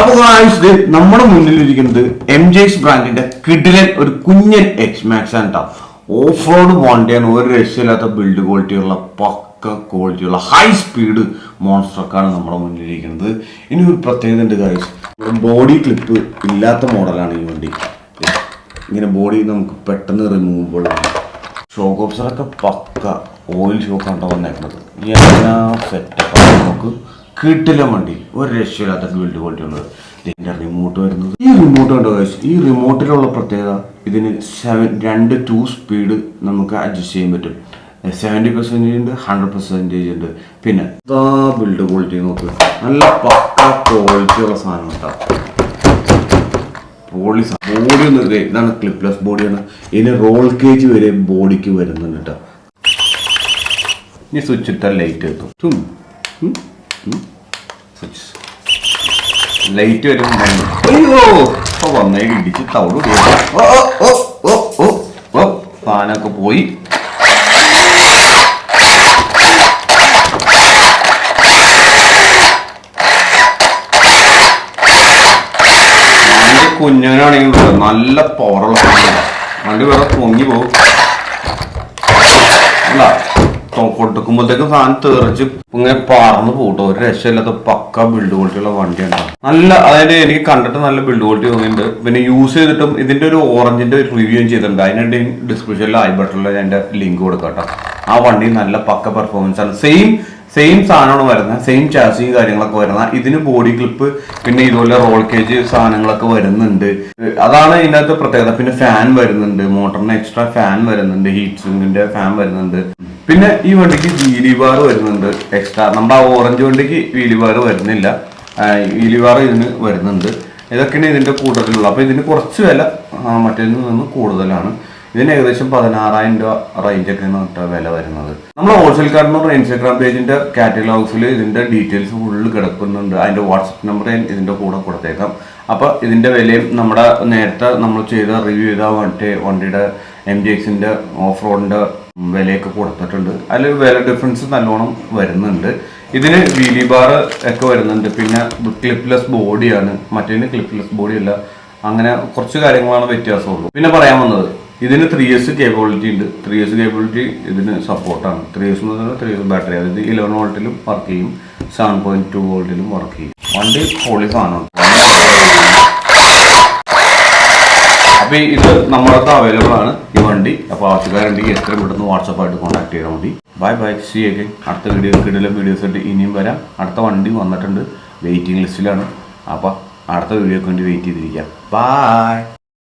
അപ്പൊ guys, നമ്മുടെ മുന്നിൽ ഇരിക്കുന്നത് എം ജെസ് ബ്രാൻഡിന്റെ കിഡിലൻ ഒരു കുഞ്ഞൻ എക്സ് മാക്സ് ആണ് കേട്ടോ ഓഫ് റോഡ് വണ്ടിയാണ് ഒരു രക്ഷയില്ലാത്ത ബിൽഡ് ക്വാളിറ്റിയുള്ള പക്ക ക്വാളിറ്റിയുള്ള ഹൈ സ്പീഡ് മോൺസ്റ്റർക്കാണ് നമ്മുടെ മുന്നിലിരിക്കുന്നത്. ഇനി ഒരു പ്രത്യേകത ഉണ്ട് ഗൈസ് ബോഡി ക്ലിപ്പ് ഇല്ലാത്ത മോഡലാണ് ഈ വണ്ടി. ഇങ്ങനെ ബോഡി നമുക്ക് പെട്ടെന്ന് റിമൂവബിൾ ആണ് ഷോക്ക് ഓഫ്സറൊക്കെ പക്ക ഓയിൽ ഷോക്കാണ് വന്നേക്കുന്നത്. ഈ എല്ലാ സെറ്റപ്പ് നമുക്ക് കിട്ടില്ല വണ്ടി. ഒരു രക്ഷയില്ലാത്ത ബിൽഡ് ക്വാളിറ്റി ഉള്ളത്. ഇതിന്റെ റിമോട്ട് വരുന്നത്. ഈ റിമോട്ട് കണ്ടോ? ഈ റിമോട്ടിലുള്ള പ്രത്യേകത ഇതിന് സെവൻ രണ്ട് ടു സ്പീഡ് നമുക്ക് അഡ്ജസ്റ്റ് ചെയ്യാൻ പറ്റും. സെവന്റി പെർസെന്റേജ് ഉണ്ട് ഹൺഡ്രഡ് പെർസെന്റേജ് ഉണ്ട്. പിന്നെ ഇതാ ബിൽഡ് ക്വാളിറ്റി നോക്ക്. നല്ല പക്ക ക്വാളിറ്റി ഉള്ള സാധനം കേട്ടോ ബോഡി ബോഡി ഒന്ന് ഇതാണ് ക്ലിപ്ലെസ് ബോഡിയാണ് ഇതിന് റോൾ കേജ് വരെ ബോഡിക്ക് വരുന്നുണ്ട് കേട്ടോ ഇനി സ്വിച്ച് ഇട്ടാൽ ലൈറ്റ് എത്തും. ലൈറ്റ് വരും അയ്യോ ഇടിച്ച് ഓ ഫാനൊക്കെ പോയി. കുഞ്ഞനാണെങ്കിൽ നല്ല പവറുള്ള നല്ല വേറെ പൊങ്ങി പോകും അല്ല കൊടുക്കുമ്പോഴത്തേക്കും സാധനം തെറിച്ച് ഇങ്ങനെ പറന്ന് പോട്ടോ. ഒരു രക്ഷയില്ലാത്ത പക്ക ബിൽഡ് ക്വാളിറ്റി ഉള്ള വണ്ടിയാണ് നല്ല അതായത് എനിക്ക് കണ്ടിട്ട് നല്ല ബിൽഡ് ക്വാളിറ്റി തോന്നിയിട്ടുണ്ട്. പിന്നെ യൂസ് ചെയ്തിട്ടും ഇതിന്റെ ഒരു ഓറഞ്ചിന്റെ ഒരു റിവ്യൂ ചെയ്തിട്ടുണ്ട്. അതിനുവേണ്ടി ഡിസ്ക്രിപ്ഷനിൽ ഐ ബട്ടണിൽ ഞാൻ ലിങ്ക് കൊടുക്കാം ആ വണ്ടി നല്ല പക്ക പെർഫോമൻസ് ആണ്. സെയിം സെയിം സാധനമാണ് വരുന്നത്. സെയിം ചാസിയും കാര്യങ്ങളൊക്കെ വരുന്ന ഇതിന് ബോഡി ക്ലിപ്പ് പിന്നെ ഇതുപോലെ റോൾ കേജ് സാധനങ്ങളൊക്കെ വരുന്നുണ്ട്. അതാണ് ഇതിനകത്ത് പ്രത്യേകത. പിന്നെ ഫാൻ വരുന്നുണ്ട്. മോട്ടറിന് എക്സ്ട്രാ ഫാൻ വരുന്നുണ്ട്. ഹീറ്റ് സിങ്കിന്റെ ഫാൻ വരുന്നുണ്ട്. പിന്നെ ഈ വണ്ടിക്ക് വീലി ബാർ വരുന്നുണ്ട് എക്സ്ട്രാ നമ്മുടെ ആ ഓറഞ്ച് വണ്ടിക്ക് വീലി ബാർ വരുന്നില്ല. വീലി ബാർ ഇതിന് വരുന്നുണ്ട്. ഇതൊക്കെയാണ് ഇതിന്റെ കൂടുതലുള്ള അപ്പോൾ ഇതിന് കുറച്ച് വില മറ്റേതിൽ നിന്ന് കൂടുതലാണ്. ഇതിന് ഏകദേശം പതിനാറായിരം രൂപ റേഞ്ചൊക്കെ നിന്നിട്ട് വില വരുന്നത്. നമ്മൾ ഹോൾസെയിൽ കാർഡിന് ഇൻസ്റ്റാഗ്രാം പേജിന്റെ കാറ്റലോഗ്സിൽ ഇതിന്റെ ഡീറ്റെയിൽസ് ഫുള്ള് കിടക്കുന്നുണ്ട്. അതിന്റെ വാട്സപ്പ് നമ്പർ ഇതിന്റെ കൂടെ കൊടുത്തേക്കാം. അപ്പോൾ ഇതിന്റെ വിലയും നമ്മുടെ നേരത്തെ നമ്മൾ ചെയ്ത റിവ്യൂ ചെയ്ത മറ്റേ വണ്ടിയുടെ എം ജി എക്സിന്റെ ഓഫ് റോഡിന്റെ വിലയൊക്കെ കൊടുത്തിട്ടുണ്ട്. അതിൽ വില ഡിഫറൻസ് നല്ലോണം വരുന്നുണ്ട്. ഇതിന് വീലി ബാർ ഒക്കെ വരുന്നുണ്ട്. പിന്നെ ക്ലിപ്ലെസ് ബോഡിയാണ് മറ്റേതിന് ക്ലിപ്ലെസ് ബോഡി അല്ല. അങ്ങനെ കുറച്ച് കാര്യങ്ങളാണ് വ്യത്യാസമുള്ളൂ. പിന്നെ പറയാൻ വന്നത് ഇതിന് ത്രീ എസ് കേപ്പബിലിറ്റി ഉണ്ട്. ത്രീ എസ് കേപ്പബിലിറ്റി ഇതിന് സപ്പോർട്ടാണ് ത്രീ എസ് എന്ന് പറഞ്ഞാൽ ത്രീ എസ് ബാറ്ററി അതായത് ഇലവൻ വോൾട്ടിലും വർക്ക് ചെയ്യും. സെവൻ പോയിന്റ് ടു വോൾട്ടിലും വർക്ക് ചെയ്യും. വണ്ടി പൊളി സാധനമാണ്. അപ്പൊ ഇത് നമ്മളടുത്ത് അവൈലബിൾ ആണ് ഈ വണ്ടി. അപ്പൊ ആവശ്യക്കാരുണ്ടെങ്കിൽ എത്ര പെട്ടെന്ന് വാട്സപ്പായിട്ട് കോൺടാക്ട് ചെയ്താൽ മതി. ബൈ ബൈ സി ഒക്കെ അടുത്ത വീഡിയോ കിട്ടിയാലും വീഡിയോസ് ആയിട്ട് ഇനിയും വരാം. അടുത്ത വണ്ടി വന്നിട്ടുണ്ട്. വെയിറ്റിംഗ് ലിസ്റ്റിലാണ് അപ്പോൾ അടുത്ത വീഡിയോക്ക് വേണ്ടി വെയിറ്റ് ചെയ്തിരിക്കാം. ബൈ